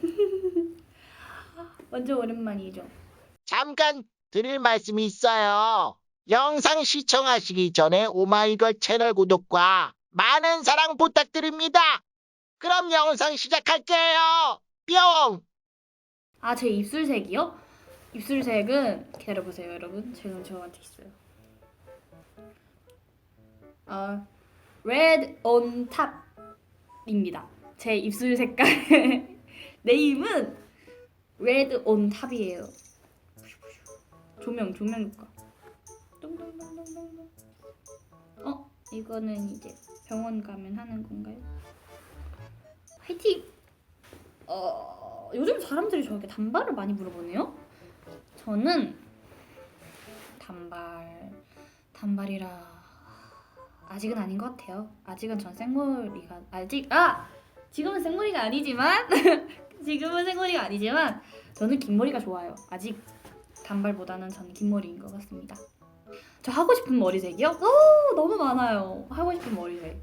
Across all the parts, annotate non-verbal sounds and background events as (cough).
(laughs) 완전 오랜만이죠. 잠깐 드릴 말씀이 있어요. 영상 시청하시기 전에 오마이걸 채널 구독과 많은 사랑 부탁드립니다. 그럼 영상 시작할게요. 뿅! 아, 제 입술색이요? 입술색은 기다려보세요, 여러분. 지금 저한테 있어요. 아, red on top입니다. 제 입술 색깔 (laughs) 네임은 red on top이에요. 조명, 조명 효과. 어, 이거는 이제 병원 가면 하는 건가요? 화이팅! 어, 요즘 사람들이 저에게 단발을 많이 물어보네요. 저는 단발, 단발이라 아직은 아닌 것 같아요. 아직은 전 생머리가 아직 아 지금은 생머리가 아니지만 (laughs) 지금은 생머리가 아니지만 저는 긴 머리가 좋아요. 아직 단발보다는 저는 긴 머리인 것 같습니다. 저 하고 싶은 머리색이요? 오, 너무 많아요. 하고 싶은 머리색.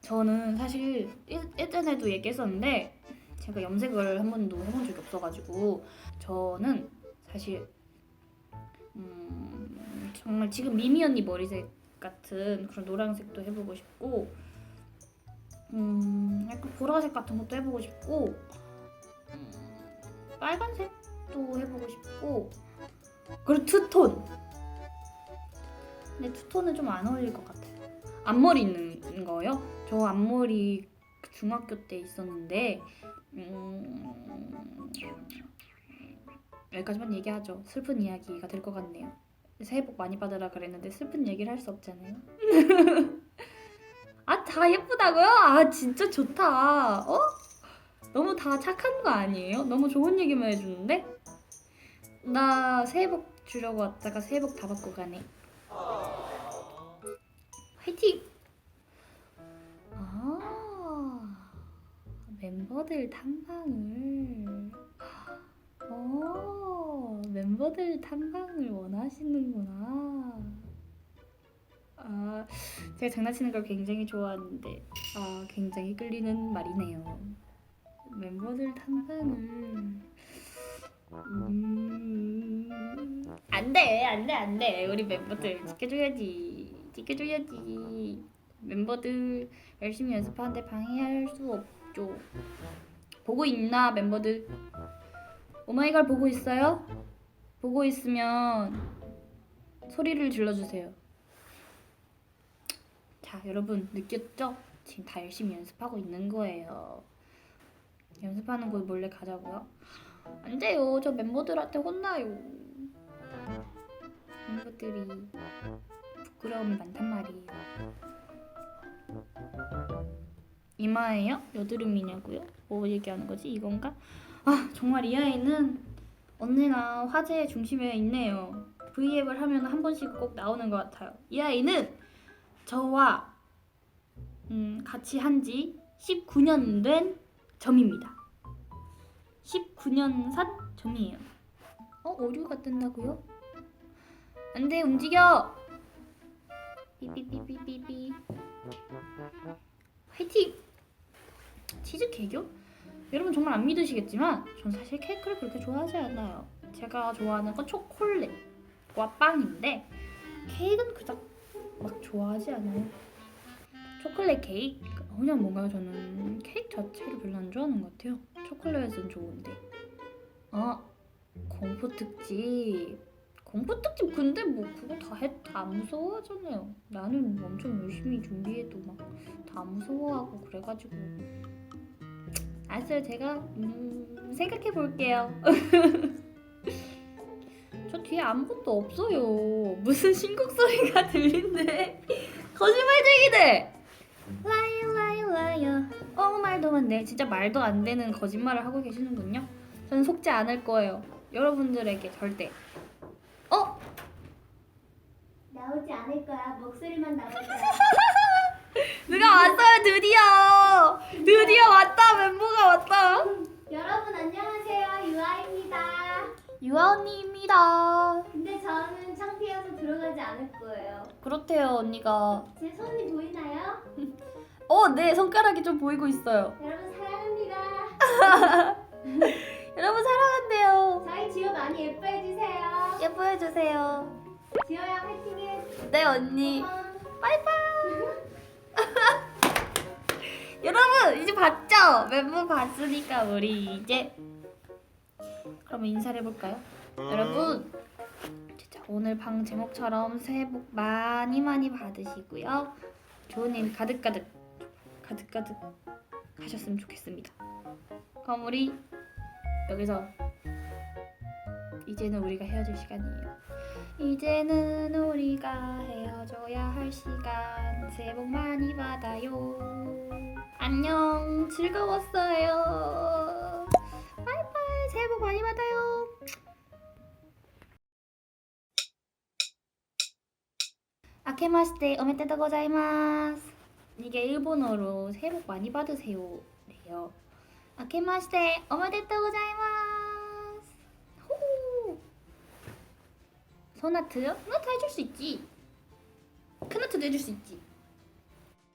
저는 사실 예- 예전에도 얘기했었는데 제가 염색을 한 번도 해본 적이 없어가지고 저는 사실 음, 정말 지금 미미 언니 머리색 같은 그런 노란색도 해보고 싶고 음, 약간 보라색 같은 것도 해보고 싶고 음, 빨간색도 해보고 싶고 그리고 투톤 근데 투톤은 좀 안 어울릴 것 같아요 앞머리 있는 거요? 저 앞머리 중학교 때 있었는데 음... 여기까지만 얘기하죠. 슬픈 이야기가 될 것 같네요. 새해 복 많이 받으라 그랬는데 슬픈 얘기를 할 수 없잖아요. (laughs) 아, 다 예쁘다고요? 아, 진짜 좋다. 어? 너무 다 착한 거 아니에요? 너무 좋은 얘기만 해주는데? 나 새해 복 주려고 왔다가 새해 복 다 받고 가네. 화이팅! 아, 멤버들 탐방을. 어, 멤버들 탐방을 원하시는구나. 아, 제가 장난치는 걸 굉장히 좋아하는데, 아, 굉장히 끌리는 말이네요. 멤버들 탐방을. 음, 안 돼, 안 돼, 안 돼. 우리 멤버들 지켜줘야지. 지켜줘야지. 멤버들 열심히 연습하는데 방해할 수 없죠. 보고 있나, 멤버들? 오마이걸 보고 있어요? 보고 있으면 소리를 질러주세요. 자, 여러분 느꼈죠? 지금 다 열심히 연습하고 있는 거예요. 연습하는 곳 몰래 가자고요? 안 돼요. 저 멤버들한테 혼나요. 멤버들이 부끄러움이 많단 말이에요. 이마예요? 여드름이냐고요? 뭐 얘기하는 거지? 이건가? 아 정말 이 아이는 언제나 화제의 중심에 있네요. V앱을 하면 한 번씩 꼭 나오는 것 같아요. 이 아이는 저와 음, 같이 한 지 19년 된 점입니다. 19년 산 점이에요. 어 오류가 뜬다고요? 안 돼 움직여. 삐삐삐삐삐삐. 화이팅. 치즈 케이크요? 여러분 정말 안 믿으시겠지만 전 사실 케이크를 그렇게 좋아하지 않아요. 제가 좋아하는 건 초콜릿과 빵인데 케이크는 그닥 막 좋아하지 않아요. 초콜릿 케이크 그냥 뭔가 저는 케이크 자체를 별로 안 좋아하는 것 같아요. 초콜릿은 좋은데 아 공포 특집 공포 특집 근데 뭐 그거 다해다 무서워하잖아요. 나는 엄청 열심히 준비해도 막 다 무서워하고 그래가지고 알았어요. 제가 음, 생각해 볼게요. (laughs) 저 뒤에 아무것도 없어요. 무슨 신곡 소리가 들린대. (laughs) 거짓말쟁이들. 라이어 라이어 라이어. 어 말도 안 돼. 진짜 말도 안 되는 거짓말을 하고 계시는군요. 저는 속지 않을 거예요. 여러분들에게 절대. 어? 나오지 않을 거야. 목소리만 나올 거야. (laughs) 누가 왔어요 드디어. 드디어 왔다 멤버가 왔다. 여러분 안녕하세요. 유아입니다. 유아 언니입니다. 근데 저는 창피해서 들어가지 않을 거예요. 그렇대요 언니가. 제 손이 보이나요? (laughs) 어, 네, 손가락이 좀 보이고 있어요. 여러분 사랑합니다. (laughs) 여러분 사랑한대요. 저희 지효 많이 예뻐해 주세요. 예뻐해 주세요. 지효야 화이팅해. 네, 언니. 고마워. 빠이빠이. (laughs) 여러분, 이제 봤죠? 멘붕 봤으니까 우리 이제 그럼 인사를 해 볼까요? 여러분, 진짜 오늘 방 제목처럼 새해 복 많이 많이 받으시고요. 좋은 일 가득가득 가득 가득 하셨으면 좋겠습니다. 그럼 우리 여기서 이제는 우리가 헤어질 시간이에요. 이제는 우리가 헤어져야 할 시간. 새해 복 많이 받아요. 안녕. 즐거웠어요. 바이바이. 새해 복 많이 받아요. 아케마시테 오메테토 고자이마스 이게 일본어로 새해 복 많이 받으세요 래요 아케마시테 오메테토 고자이마스 호 소나트요? 소나트 해줄 수 있지. 크나트도 해줄 수 있지.